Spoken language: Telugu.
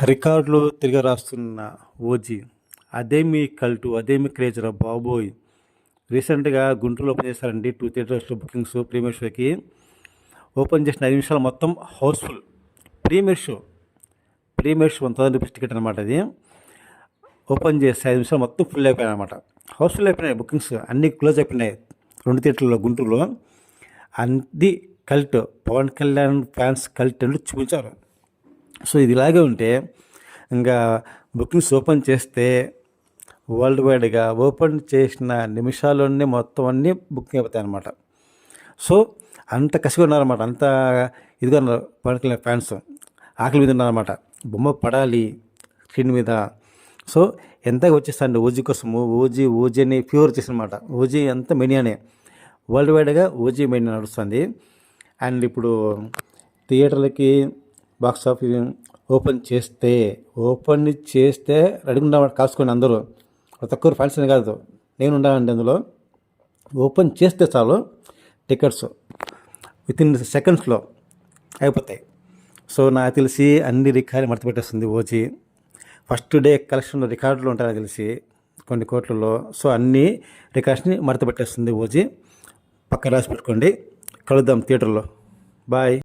రికార్డులు తిరిగి రాస్తున్న ఓజీ అదేమి కల్టు అదేమి క్రేజరా బాబోయ్. రీసెంట్గా గుంటూరులో ఓపెన్ చేశారండి టూ థియేటర్స్లో బుకింగ్స్ ప్రీమియర్ షోకి. ఓపెన్ చేసిన ఐదు నిమిషాలు మొత్తం housefull. Premiere show. Premiere show one thousand rupees ticket అనమాట అది. ఓపెన్ చేసి ఐదు నిమిషాలు మొత్తం ఫుల్ అయిపోయాయి అనమాట హౌస్ఫుల్ అయిపోయినాయి బుకింగ్స్ అన్నీ క్లోజ్ అయిపోయినాయి రెండు థియేటర్లో గుంటూరులో. అంది cult Pawan Kalyan fans cult అని చూపించారు. సో ఇది ఇలాగే ఉంటే ఇంకా బుకింగ్స్ ఓపెన్ చేస్తే వరల్డ్ వైడ్గా ఓపెన్ చేసిన నిమిషాల్లోనే మొత్తం అన్నీ బుకింగ్ అయిపోతాయి అనమాట సో అంత కసిగా ఉన్నారన్నమాట. అంత ఇదిగా ఉన్నారు పడుకునే ఫ్యాన్స్. ఆకలి మీద ఉన్నారన్నమాట. బొమ్మ పడాలి స్క్రీన్ మీద. సో ఎంతగా వచ్చేస్తాండి ఓజీ కోసము. ఓజీ ఓజీ అని ప్యూర్ చేసినమాట ఓజీ అంతా మెనియానే. వరల్డ్ వైడ్గా ఓజీ మెనియా నడుస్తుంది. అండ్ ఇప్పుడు థియేటర్లకి బాక్స్ ఆఫీస్ ఓపెన్ చేస్తే ఓపెన్ చేస్తే రెడీగా ఉండమని కాసుకోండి అందరూ. తక్కువ ఫ్యాన్స్ కాదు. నేను ఉండాలండి అందులో ఓపెన్ చేస్తే చాలు టికెట్స్ విత్ ఇన్ సెకండ్స్లో అయిపోతాయి. సో నాకు తెలిసి అన్ని రికార్డు మర్చిపెట్టేస్తుంది ఓజీ. ఫస్ట్ డే కలెక్షన్ రికార్డులు ఉంటాయని తెలిసి కొన్ని కోట్లలో. సో అన్ని రికార్డ్స్ని మడతపెట్టేస్తుంది ఓజీ. పక్క రాసి పెట్టుకోండి. కలుద్దాం థియేటర్లో. బాయ్.